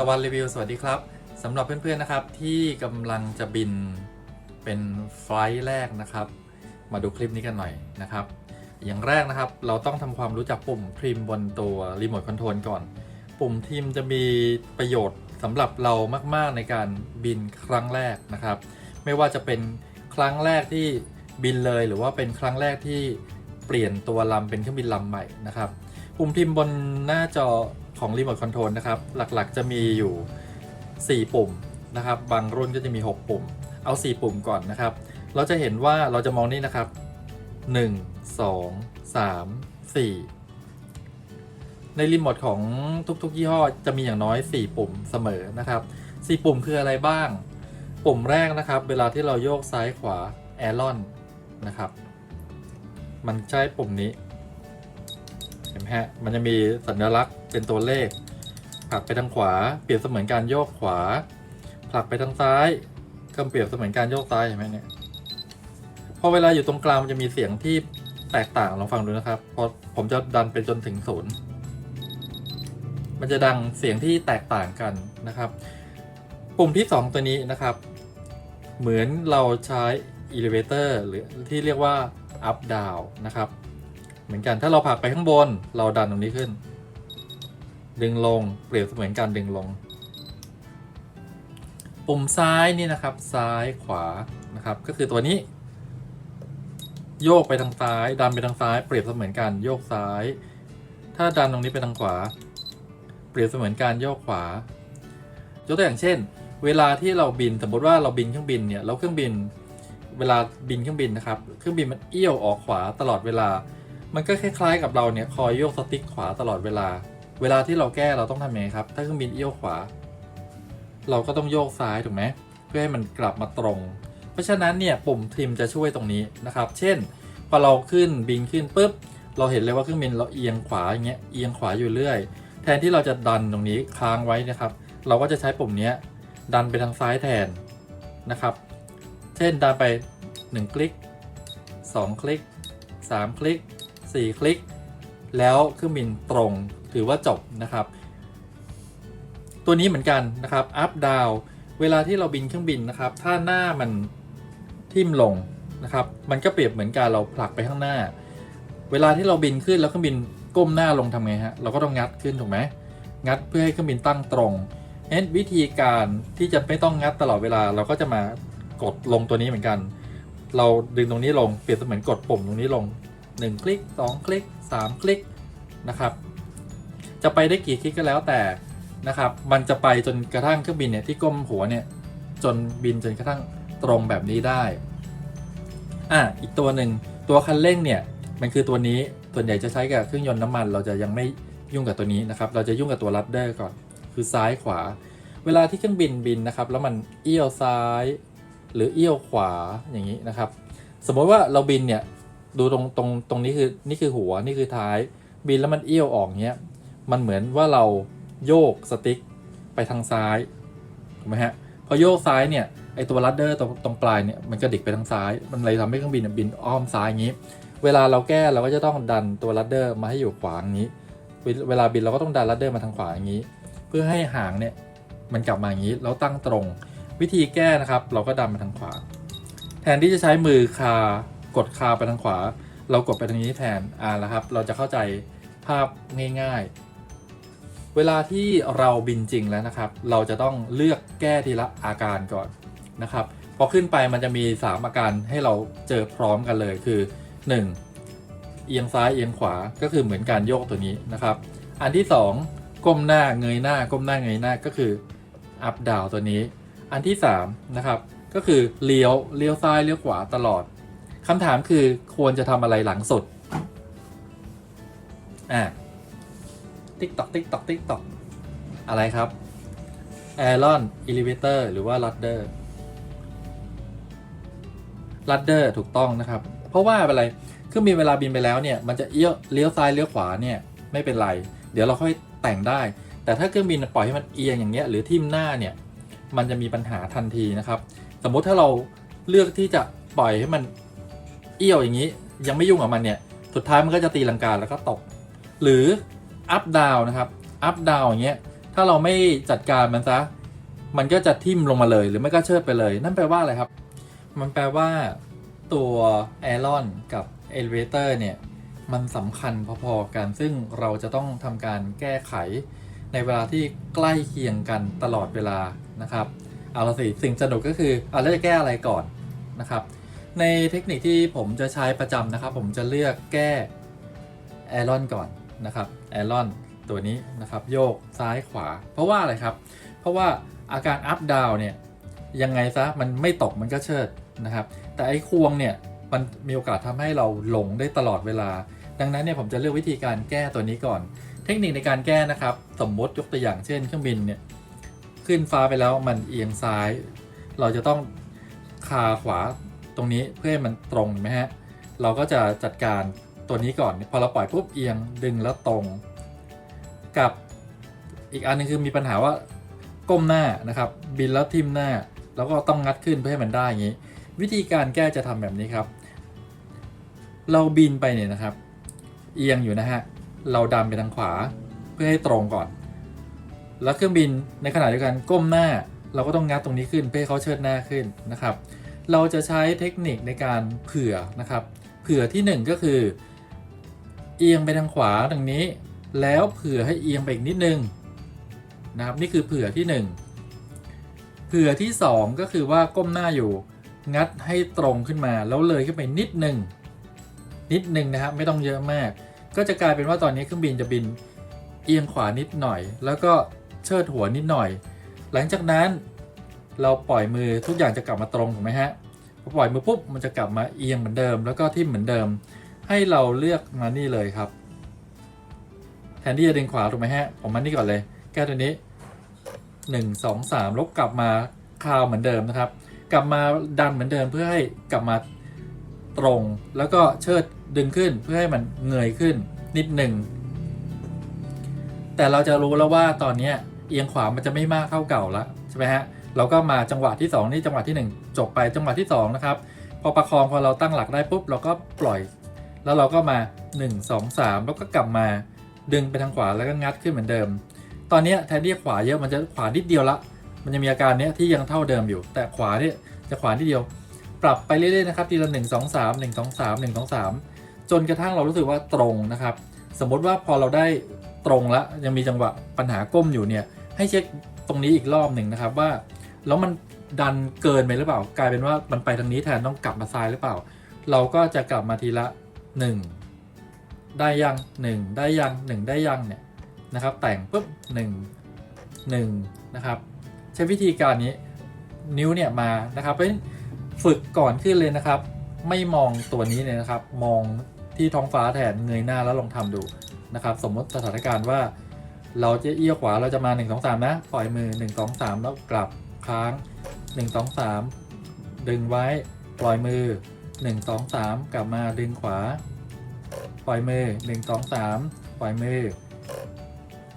ตะวันรีวิวสวัสดีครับสำหรับเพื่อนๆนะครับที่กำลังจะบินเป็นไฟล์แรกนะครับ มาดูคลิปนี้กันหน่อยนะครับ อย่างแรกนะครับเราต้องทำความรู้จักปุ่มพริมบนตัวรีโมทคอนโทรลก่อน ปุ่มทิมจะมีประโยชน์สำหรับเรามากๆในการบินครั้งแรกนะครับ ไม่ว่าจะเป็นครั้งแรกที่บินเลยหรือว่าเป็นครั้งแรกที่เปลี่ยนตัวลำเป็นเครื่องบินลำใหม่นะครับ ปุ่มพิมพ์บนหน้าจอ ของรีโมทคอนโทรลนะครับหลักๆจะมีอยู่ 4 ปุ่มนะครับบางรุ่นก็จะมี 6 ปุ่ม เอา 4 ปุ่มก่อนนะครับ เราจะเห็นว่าเราจะมองนี่นะครับ 1 2 3 4ในรีโมทของทุกๆ ยี่ห้อจะมีอย่างน้อย 4 ปุ่มเสมอนะครับ 4 ปุ่มคืออะไรบ้าง ปุ่มแรกนะครับ เวลาที่เราโยกซ้ายขวาแอรอนนะครับ มันใช้ปุ่มนี้ เห็นไหมฮะ มันจะมีสัญลักษณ์ เป็นตัวเลข ผลักไปทางขวา เปรียบเสมือนการโยกขวา ผลักไปทางซ้าย ก็เปรียบเสมือนการโยกซ้ายเห็นไหมเนี่ยพอเวลาอยู่ตรงกลางมันจะมีเสียงที่แตกต่างลองฟังดูนะครับพอผมจะดันไปจนถึงศูนย์มันจะดังเสียงที่แตกต่างกันนะครับ ปุ่มที่ 2 ตัวนี้นะครับ เหมือนเราใช้ elevator หรือที่เรียกว่า up down นะครับ เหมือนกันถ้าเราผลักไปข้างบนเราดันตรงนี้ขึ้น ดึงลง เปรียบเสมือนการดึงลง ปุ่มซ้ายนี่นะครับ ซ้ายขวานะครับ ก็คือตัวนี้ โยกไปทางซ้าย ดันไปทางซ้าย เปรียบเสมือนการโยกซ้าย ถ้าดันตรงนี้ไปทางขวา เปรียบเสมือนการโยกขวายกตัวอย่างเช่น เวลาที่เราบินสมมติว่าเราบินเครื่องบินเนี่ยแล้วเครื่องบินเวลาบินเครื่องบินนะครับ เครื่องบินมันเอี้ยวออกขวาตลอดเวลา มันก็คล้ายๆกับเราเนี่ยคอยโยกสติ๊กขวาตลอดเวลา เวลาที่เราแก้เราต้องทำยังไงครับ ถ้าเครื่องบินเอี้ยวขวา เราก็ต้องโยกซ้ายถูกไหมเพื่อให้มันกลับมาตรง เพราะฉะนั้นเนี่ยปุ่มทิมจะช่วยตรงนี้นะครับ เช่น พอเราขึ้นบินขึ้นปุ๊บ เราเห็นเลยว่าเครื่องบินเราเอียงขวาอย่างเงี้ยเอียงขวาอยู่เรื่อย แทนที่เราจะดันตรงนี้ค้างไว้นะครับ เราก็จะใช้ปุ่มนี้ดันไปทางซ้ายแทนนะครับ เช่นดันไป 1 คลิก 2 คลิก 3 คลิก 4 คลิก แล้วเครื่องบินตรง ถือว่าจบนะครับ ตัวนี้เหมือนกันนะครับ up down เวลาที่เราบินเครื่องบินนะครับ ถ้าหน้ามันทิ่มลงนะครับ มันก็เปรียบเหมือนการเราผลักไปข้างหน้า เวลาที่เราบินขึ้นแล้วเครื่องบินก้มหน้าลงทำไงฮะ เราก็ต้องงัดขึ้นถูกไหมงัดเพื่อให้เครื่องบินตั้งตรงเน้นวิธีการที่จะไม่ต้องงัดตลอดเวลาเราก็จะมากดลงตัวนี้เหมือนกัน เราดึงตรงนี้ลงเปรียบเสมือนกดปุ่มตรงนี้ลง 1 คลิก 2 คลิก 3 คลิกนะครับ จะไปได้กี่คลิกก็แล้วแต่นะครับ มันจะไปจนกระทั่งเครื่องบินเนี่ยที่ก้มหัวเนี่ยจนบินจนกระทั่งตรงแบบนี้ได้ อะอีกตัวหนึ่งตัวคันเร่งเนี่ยมันคือตัวนี้ส่วนใหญ่จะใช้กับเครื่องยนต์น้ำมัน เราจะยังไม่ยุ่งกับตัวนี้นะครับ เราจะยุ่งกับตัวรัดเดอร์ก่อน คือซ้ายขวา เวลาที่เครื่องบินบินนะครับ แล้วมันเอี้ยวซ้าย หรือเอี้ยวขวาอย่างนี้นะครับ สมมติว่าเราบินเนี่ยดูตรงตรงตรงนี้คือนี่คือหัวนี่คือท้าย บินแล้วมันเอี้ยวออกเนี้ย มันเหมือนว่าเราโยกสติ๊กไปทางซ้ายถูกไหมฮะพอโยกซ้ายเนี่ยไอตัวรัดเดอร์ตรงตรงปลายเนี่ยมันกระดิกไปทางซ้าย มันเลยทำให้เครื่องบินบินอ้อมซ้ายอย่างนี้ เวลาเราแก้เราก็จะต้องดันตัวรัดเดอร์มาให้อยู่ขวาอย่างนี้เวเวลาบินเราก็ต้องดันรัดเดอร์มาทางขวาอย่างนี้ เพื่อให้หางเนี่ยมันกลับมาอย่างนี้แล้วตั้งตรง วิธีแก้นะครับ เราก็ดันมาทางขวา แทนที่จะใช้มือคากดคาไปทางขวา เรากดไปทางนี้แทนอ่าแล้วครับ เราจะเข้าใจภาพง่าย ๆ เวลาที่เราบินจริงแล้วนะครับ เราจะต้องเลือกแก้ทีละอาการก่อนนะครับพอขึ้นไปมันจะมี 3 อาการให้เราเจอพร้อมกันเลยคือ 1. เอียงซ้ายเอียงขวาก็คือเหมือนการโยกตัวนี้นะครับ อันที่ 2 ก้มหน้าเงยหน้า ก้มหน้าเงยหน้าก็คือ up down ตัวนี้ อันที่3นะครับก็คือเลี้ยวเลี้ยวซ้ายเลี้ยวขวาตลอดคำถามคือควรจะทำอะไรหลังสุดอะ ติ๊กตอกติ๊กตอกติ๊กตอกอะไรครับแอรอนอิลิเวเตอร์หรือว่าลัดเดอร์ลัดเดอร์ถูกต้องนะครับ เพราะว่าอะไรเครื่องบินเวลาบินไปแล้วเนี่ยมันจะเอี้ยเลี้ยวซ้ายเลี้ยวขวาเนี่ยไม่เป็นไร เดี๋ยวเราค่อยแต่งได้ แต่ถ้าเครื่องบินปล่อยให้มันเอียงอย่างเงี้ยหรือทิ่มหน้าเนี่ยมันจะมีปัญหาทันทีนะครับ สมมุติถ้าเราเลือกที่จะปล่อยให้มันเอี้ยวอย่างนี้ ยังไม่ยุ่งกับมันเนี่ยสุดท้ายมันก็จะตีลังกาแล้วก็ตก หรือ up down นะครับ up down อย่างเงี้ยถ้าเราไม่จัดการมันซะมันก็จะทิ่มลงมาเลยหรือไม่ก็เชิดไปเลย นั่นแปลว่าอะไรครับ มันแปลว่าตัวแอรอนกับเอลิเวเตอร์เนี่ยมันสำคัญพอๆกันซึ่งเราจะต้องทำการแก้ไขในเวลาที่ใกล้เคียงกันตลอดเวลานะครับเอาละสิสิ่งสนุกก็คือเอาแล้วจะแก้อะไรก่อนนะครับ ในเทคนิคที่ผมจะใช้ประจำนะครับ ผมจะเลือกแก้แอรอนก่อนนะครับ แอรอนตัวนี้นะครับโยกซ้ายขวา เพราะว่าอะไรครับ เพราะว่าอาการอัพดาวเนี่ยยังไงซะมันไม่ตกมันก็เชิดนะครับ แต่ไอ้ควงเนี่ยมันมีโอกาสทำให้เราหลงได้ตลอดเวลา ดังนั้นเนี่ยผมจะเลือกวิธีการแก้ตัวนี้ก่อน เทคนิคในการแก้นะครับ สมมติยกตัวอย่างเช่นเครื่องบินเนี่ยขึ้นฟ้าไปแล้วมันเอียงซ้าย เราจะต้องคาขวาตรงนี้เพื่อให้มันตรงเห็นไหมฮะเราก็จะจัดการ ตัวนี้ก่อน พอเราปล่อยปุ๊บเอียงดึงแล้วตรง กับอีกอันหนึงคือมีปัญหาว่าก้มหน้านะครับ บินแล้วทิ่มหน้า แล้วก็ต้องงัดขึ้นเพื่อให้มันได้อย่างนี้ วิธีการแก้จะทำแบบนี้ครับ เราบินไปเนี่ยนะครับ เอียงอยู่นะฮะเราดันไปทางขวาเพื่อให้ตรงก่อน แล้วเครื่องบินในขณะเดียวกันก้มหน้า เราก็ต้องงัดตรงนี้ขึ้นเพื่อให้เขาเชิดหน้าขึ้นนะครับ เราจะใช้เทคนิคในการเผื่อนะครับ เผื่อที่หนึ่งก็คือ เอียงไปทางขวาตรงนี้ แล้วเผื่อให้เอียงไปอีกนิดนึงนะครับนี่คือเผื่อที่หนึ่งเผื่อที่สองก็คือว่าก้มหน้าอยู่ งัดให้ตรงขึ้นมาแล้วเลยขึ้นไปนิดนึงนิดนึงนะครับไม่ต้องเยอะมาก ก็จะกลายเป็นว่าตอนนี้เครื่องบินจะบินเอียงขวานิดหน่อย แล้วก็เชิดหัวนิดหน่อย หลังจากนั้นเราปล่อยมือทุกอย่างจะกลับมาตรงถูกไหมฮะพอปล่อยมือปุ๊บมันจะกลับมาเอียงเหมือนเดิม แล้วก็ทิ่มเหมือนเดิม ให้เราเลือกมานี่เลยครับ แทนที่จะดึงขวาถูกไหมฮะ ผมมานี่ก่อนเลย แก้ตัวนี้1 2 3ลบกลับมาคาวเหมือนเดิมนะครับ กลับมาดันเหมือนเดิมเพื่อให้กลับมาตรง แล้วก็เชิดดึงขึ้นเพื่อให้มันเงยขึ้นนิดหนึ่ง แต่เราจะรู้แล้วว่าตอนนี้เอียงขวามันจะไม่มากเท่าเก่าแล้วใช่ไหมฮะ เราก็มาจังหวะที่ 2 นี่จังหวะที่ 1 จบไปจังหวะที่ 2 นะครับ พอประคองพอเราตั้งหลักได้ปุ๊บเราก็ปล่อย แล้วเราก็มา 1 2 3 แล้วก็กลับมาดึงไปทางขวาแล้วก็งัดขึ้นเหมือนเดิม ตอนนี้แทนที่ขวาเยอะมันจะขวานิดเดียวละ มันจะมีอาการเนี้ยที่ยังเท่าเดิมอยู่ แต่ขวาเนี่ยจะขวานิดเดียว ปรับไปเรื่อยๆนะครับทีละหนึ่งสองสามหนึ่งสองสามหนึ่งสองสามจนกระทั่งเรารู้สึกว่าตรงนะครับ สมมติว่าพอเราได้ตรงแล้วยังมีจังหวะปัญหาก้มอยู่เนี่ยให้เช็คตรงนี้อีกรอบหนึ่งนะครับว่า แล้วมันดันเกินไปหรือเปล่า กลายเป็นว่ามันไปทางนี้แทนต้องกลับมาซ้ายหรือเปล่า เราก็จะกลับมาทีละ 1ได้ยัง1ได้ยัง1ได้ยังเนี่ยนะครับ แต่งปุ๊บ1 1นะครับ ใช้วิธีการนี้นิ้วเนี่ยมานะครับเพราะฉะนั้ฝึกก่อนขึ้นเลยนะครับ ไม่มองตัวนี้เลยนะครับ มองที่ท้องฟ้าแทนเงยหน้าแล้วลองทำดูนะครับ สมมติสถานการณ์ว่า เราจะเอี้ยวขวาเราจะมา 1 2 3 นะ ปล่อยมือ 1 2 3 แล้วกลับค้าง 1 2 3 ดึงไว้ปล่อยมือ 1 2 3 กลับมาดึงขวา ปล่อยมือ1 2 3 ปล่อยมือ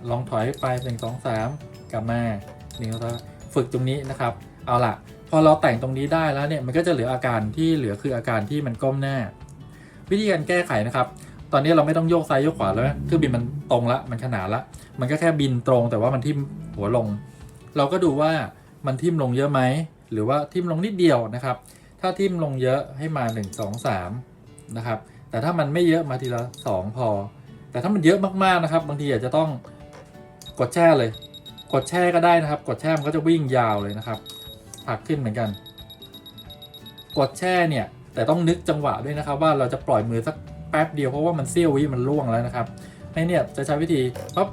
ลองถอยไป 1 2 3 กลับมา1 2 3ฝึกตรงนี้นะครับ เอาล่ะ พอเราแต่งตรงนี้ได้แล้วเนี่ยมันก็จะเหลืออาการที่เหลือคืออาการที่มันก้มหน้า วิธีการแก้ไขนะครับ ตอนนี้เราไม่ต้องโยกซ้ายโยกขวาแล้วเครื่องบินมันตรงละมันขนานละมันก็แค่บินตรงแต่ว่ามันทิ่มหัวลง เราก็ดูว่ามันทิ่มลงเยอะไหมหรือว่าทิ่มลงนิดเดียวนะครับ ถ้าทิ่มลงเยอะให้มา 1 2 3 นะครับ แต่ถ้ามันไม่เยอะมาทีละ 2 พอ แต่ถ้ามันเยอะมากๆนะครับ บางทีอาจจะต้องกดแช่เลย กดแช่ก็ได้นะครับ กดแช่มันก็จะวิ่งยาวเลยนะครับผักขึ้นเหมือนกัน กดแช่เนี่ย แต่ต้องนึกจังหวะด้วยนะครับ ว่าเราจะปล่อยมือสักแป๊บเดียวเพราะว่ามันเสี้ยววิมันล่วงแล้วนะครับให้เนี่ยจะใช้วิธีปั๊บ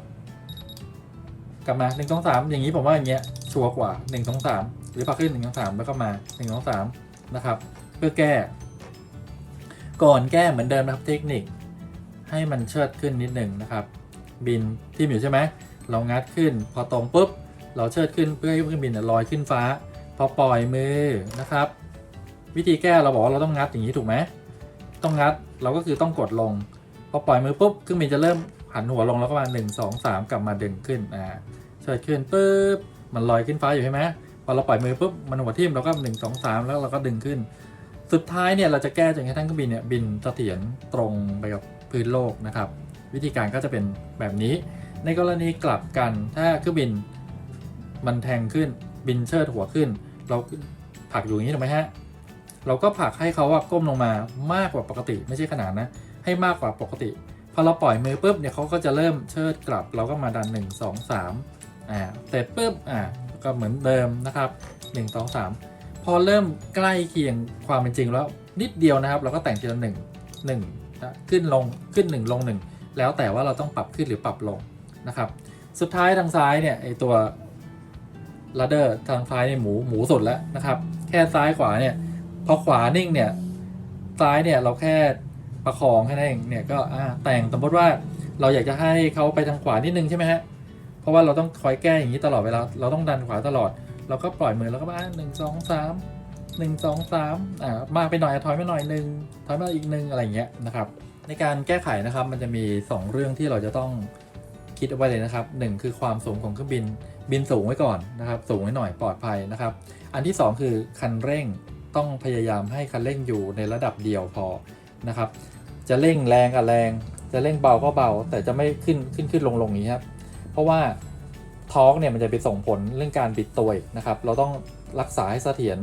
กลับมา1 2 3 อย่างนี้ผมว่าอย่างเงี้ยชัวร์กว่า 1 2 3 หรือพักขึ้น 1 2 3 แล้วก็มา 1 2 3 นะครับ เพื่อแก้ ก่อนแก้เหมือนเดิมนะครับเทคนิค ให้มันเชิดขึ้นนิดหนึ่งนะครับ บินที่อยู่ใช่ไหมเรางัดขึ้น พอตรงปุ๊บ เราเชิดขึ้นเพื่อให้เครื่องบินลอยขึ้นฟ้า พอปล่อยมือนะครับ วิธีแก้เราบอกว่าเราต้องงัดอย่างนี้ถูกไหมต้องงัดเราก็คือต้องกดลง พอปล่อยมือปุ๊บเครื่องบินจะเริ่มหันหัวลงแล้วก็มาหนึ่งสองสามกลับมาดึงขึ้นอ่าเชิดขึ้นปุ๊บมันลอยขึ้นฟ้าอยู่ใช่ไหม พอเราปล่อยมือปุ๊บมันหัวทิ่มเราก็หนึ่งสองสามแล้วเราก็ดึงขึ้น สุดท้ายเนี่ยเราจะแก้จนกระทั่งเครื่องบินเนี่ยบินเสถียรตรงไปกับพื้นโลกนะครับ วิธีการก็จะเป็นแบบนี้ ในกรณีกลับกันถ้าเครื่องบินมันแทงขึ้นบินเชิดหัวขึ้น เราผักอยู่อย่างนี้ถูกไหมฮะเราก็ผักให้เขาว่าก้มลงมามากกว่าปกติ ไม่ใช่ขนาดนะให้มากกว่าปกติพอเราปล่อยมือปุ๊บเนี่ยเขาก็จะเริ่มเชิดกลับ เราก็มาดัน 1 2 3อ่าเสร็จปุ๊บอ่า ก็เหมือนเดิมนะครับ 1 2 3 พอเริ่มใกล้เคียงความเป็นจริงแล้วนิดเดียวนะครับ เราก็แต่งทีละหนึ่งหนึ่งขึ้นลงขึ้น 1 ลง 1 แล้วแต่ว่าเราต้องปรับขึ้นหรือปรับลงนะครับ สุดท้ายทางซ้ายเนี่ยไอตัว l ัดเดอร์ทางซ้ายเนี่ยหมูหมูสุดแล้วนะครับ แค่ซ้ายขวาเนี่ยพอขวานิ่งเนี่ยซ้ายเนี่ยเราแค่ประคองแค่นั้นเองเนี่ยก็แต่งสมมติว่าเราอยากจะให้เขาไปทางขวานิดนึงใช่ไหมฮะ ราะว่าเราต้องคอยแก้อย่างนี้ตลอดเวลา เราต้องดันขวาตลอด เราก็ปล่อยมือแล้วก็มาหนึ่งสองสามหนึ่งสองสามอ่า มากไปหน่อยถอยมาหน่อยหนึ่งถอยมาอีกหนึ่งอะไรเงี้ยนะครับ ในการแก้ไขนะครับ มันจะมี 2 เรื่องที่เราจะต้องคิดเอาไว้เลยนะครับหนึ่งคือความสูงของเครื่องบิน บินสูงไว้ก่อนนะครับ สูงไว้หน่อยปลอดภัยนะครับ อันที่ 2 คือคันเร่งต้องพยายามให้คันเร่งอยู่ในระดับเดียวพอนะครับ จะเร่งแรงกับแรง จะเร่งเบาก็เบา แต่จะไม่ขึ้นขึ้นขึ้นลงลงอย่างนี้ครับ เพราะว่าท้องเนี่ยมันจะไปส่งผลเรื่องการบิดตัวนะครับ เราต้องรักษาให้เสถียร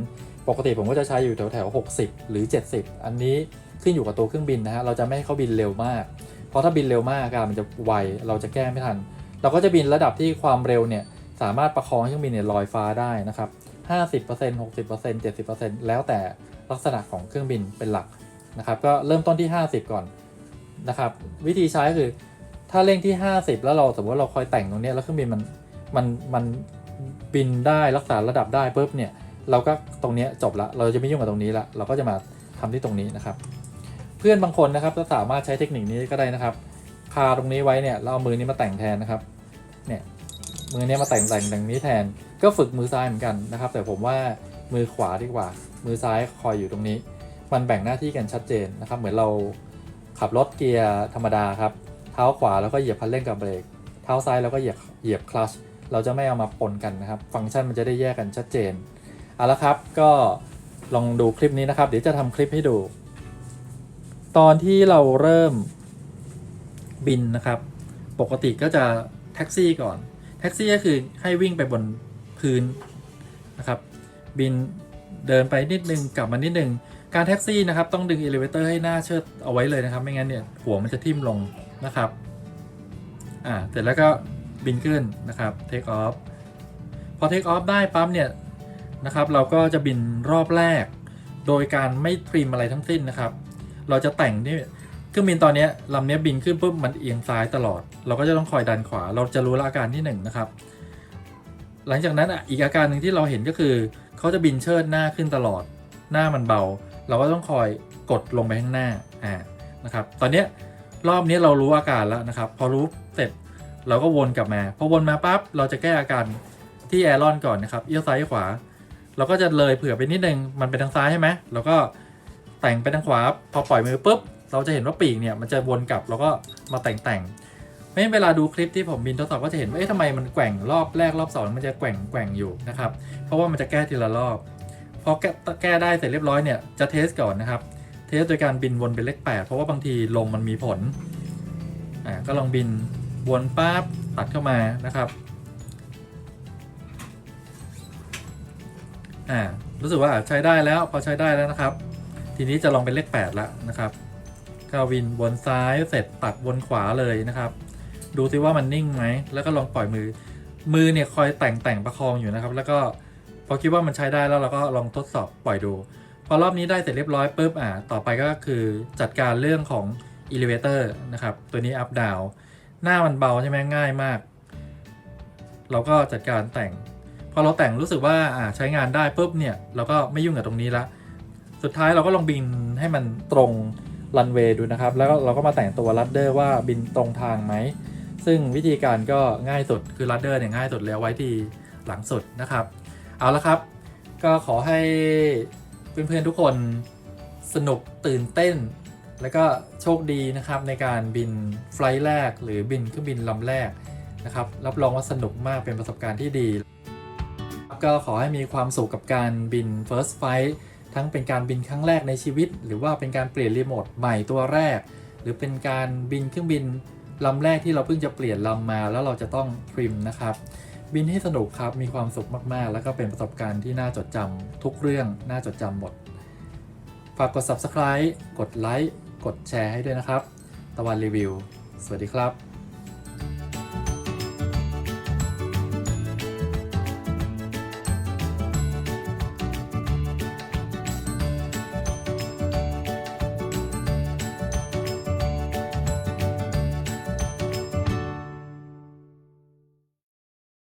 ปกติผมก็จะใช้อยู่แถวแถว60 หรือ 70 อันนี้ขึ้นอยู่กับตัวเครื่องบินนะฮะ เราจะไม่ให้เขาบินเร็วมาก เพราะถ้าบินเร็วมากอาการมันจะไว เราจะแก้ไม่ทัน เราก็จะบินระดับที่ความเร็วเนี่ยสามารถประคองเครื่องบินเนี่ยลอยฟ้าได้นะครับ 50% 60% 70%แล้วแต่ลักษณะของเครื่องบินเป็นหลักนะครับ ก็เริ่มต้นที่ 50 ก่อนนะครับ วิธีใช้คือ ถ้าเร่งที่ 50 แล้วเราสมมติว่าเราคอยแต่งตรงนี้แล้วเครื่องบินมันมันมันบินได้รักษาระดับได้ปุ๊บเนี่ยเราก็ตรงนี้จบละเราจะไม่ยุ่งกับตรงนี้ละเราก็จะมาทำที่ตรงนี้นะครับ เพื่อนบางคนนะครับก็สามารถใช้เทคนิคนี้ก็ได้นะครับคาตรงนี้ไว้เนี่ยเราเอามือนี้มาแต่งแทนนะครับเนี่ยมือเนี้ยมาแต่งแต่งแต่งนี้แทน ก็ฝึกมือซ้ายเหมือนกันนะครับ แต่ผมว่ามือขวาดีกว่า มือซ้ายคอยอยู่ตรงนี้ มันแบ่งหน้าที่กันชัดเจนนะครับ เหมือนเราขับรถเกียร์ธรรมดาครับ เท้าขวาแล้วก็เหยียบคันเร่งกับเบรก เท้าซ้ายแล้วก็เหยียบเหยียบคลัช เราจะไม่เอามาปนกันนะครับ ฟังก์ชันมันจะได้แยกกันชัดเจน เอาละครับก็ลองดูคลิปนี้นะครับ เดี๋ยวจะทำคลิปให้ดู ตอนที่เราเริ่มบินนะครับ ปกติก็จะแท็กซี่ก่อน แท็กซี่ก็คือให้วิ่งไปบนพื้นนะครับ บินเดินไปนิดนึงกลับมานิดนึง การแท็กซี่นะครับต้องดึงเอลิเวเตอร์ให้หน้าเชิดเอาไว้เลยนะครับ ไม่งั้นเนี่ยหัวมันจะทิ่มลง นะครับ อ่า เสร็จแล้วก็บินขึ้นนะครับเทคออฟพอเทคออฟได้ปั๊มเนี่ยนะครับ เราก็จะบินรอบแรก โดยการไม่ตริมอะไรทั้งสิ้นนะครับ เราจะแต่งนี่เครื่องบินตอนนี้ลำเนี้ยบินขึ้นปุ๊บมันเอียงซ้ายตลอด เราก็จะต้องคอยดันขวา เราจะรู้ละอาการที่หนึ่งนะครับ หลังจากนั้นอะอีกอาการหนึ่งที่เราเห็นก็คือเขาจะบินเชิดหน้าขึ้นตลอด หน้ามันเบา เราก็ต้องคอยกดลงไปข้างหน้าอ่านะครับ ตอนเนี้ย รอบนี้เรารู้อาการแล้วนะครับ พอรู้เสร็จเราก็วนกลับมา พอวนมาปั๊บเราจะแก้อาการที่แอรอนก่อนนะครับ เอี้ยวซ้ายขวา เราก็จะเลยเผื่อไปนิดนึง มันไปทางซ้ายใช่ไหมเราก็แต่งไปทางขวา พอปล่อยมือปุ๊บ เราจะเห็นว่าปีกเนี่ยมันจะวนกลับ แล้วก็มาแต่งแต่งไม่เวลาดูคลิปที่ผมบินทดสอบก็จะเห็นว่าเอ๊ะทำไมมันแกว่งรอบแรกรอบสองมันจะแกว่งแกว่งอยู่นะครับ เพราะว่ามันจะแก้ทีละรอบ พอแก้แก้ได้เสร็จเรียบร้อยเนี่ยจะเทสก่อนนะครับ เทสโดยการบินวนเป็นเลขแปดเพราะว่าบางทีลมมันมีผลอ่าก็ลองบินวนปั๊บตัดเข้ามานะครับอ่ารู้สึกว่าใช้ได้แล้วพอใช้ได้แล้วนะครับ ทีนี้จะลองเป็นเลข 8 แล้วนะครับก็วินวนซ้ายเสร็จตัดวนขวาเลยนะครับ ดูซิว่ามันนิ่งไหมแล้วก็ลองปล่อยมือ มือเนี่ยคอยแต่งแต่งประคองอยู่นะครับ แล้วก็พอคิดว่ามันใช้ได้แล้วเราก็ลองทดสอบปล่อยดู พอรอบนี้ได้เสร็จเรียบร้อยปุ๊บอ่าต่อไปก็คือจัดการเรื่องของ elevator นะครับ ตัวนี้ up down หน้ามันเบาใช่ไหมง่ายมาก เราก็จัดการแต่ง พอเราแต่งรู้สึกว่าอ่าใช้งานได้ปุ๊บเนี่ย เราก็ไม่ยุ่งกับตรงนี้ละ สุดท้ายเราก็ลองบินให้มันตรงรันเวย์ดูนะครับ แล้วเราก็มาแต่งตัวรัดเดอร์ว่าบินตรงทางไหม ซึ่งวิธีการก็ง่ายสุดคือรัดเดอร์เนี่ยง่ายสุดแล้วไว้ที่หลังสุดนะครับ เอาละครับ ก็ขอให้ เพื่อนๆทุกคนสนุกตื่นเต้น แล้วก็โชคดีนะครับในการบินไฟลท์แรก หรือบินเครื่องบินลำแรกนะครับรับรองว่าสนุกมากเป็นประสบการณ์ที่ดี ก็ขอให้มีความสุขกับการบิน First Flight ทั้งเป็นการบินครั้งแรกในชีวิต หรือว่าเป็นการเปลี่ยนรีโมทใหม่ตัวแรก หรือเป็นการบินเครื่องบินลำแรกที่เราเพิ่งจะเปลี่ยนลำมาแล้วเราจะต้องทริมนะครับ บินให้สนุกครับ มีความสุขมากๆ แล้วก็เป็นประสบการณ์ที่น่าจดจำทุกเรื่องน่าจดจำหมด ฝากกด subscribe กดไลค์ กดแชร์ให้ด้วยนะครับ ตะวันรีวิว สวัสดีครับ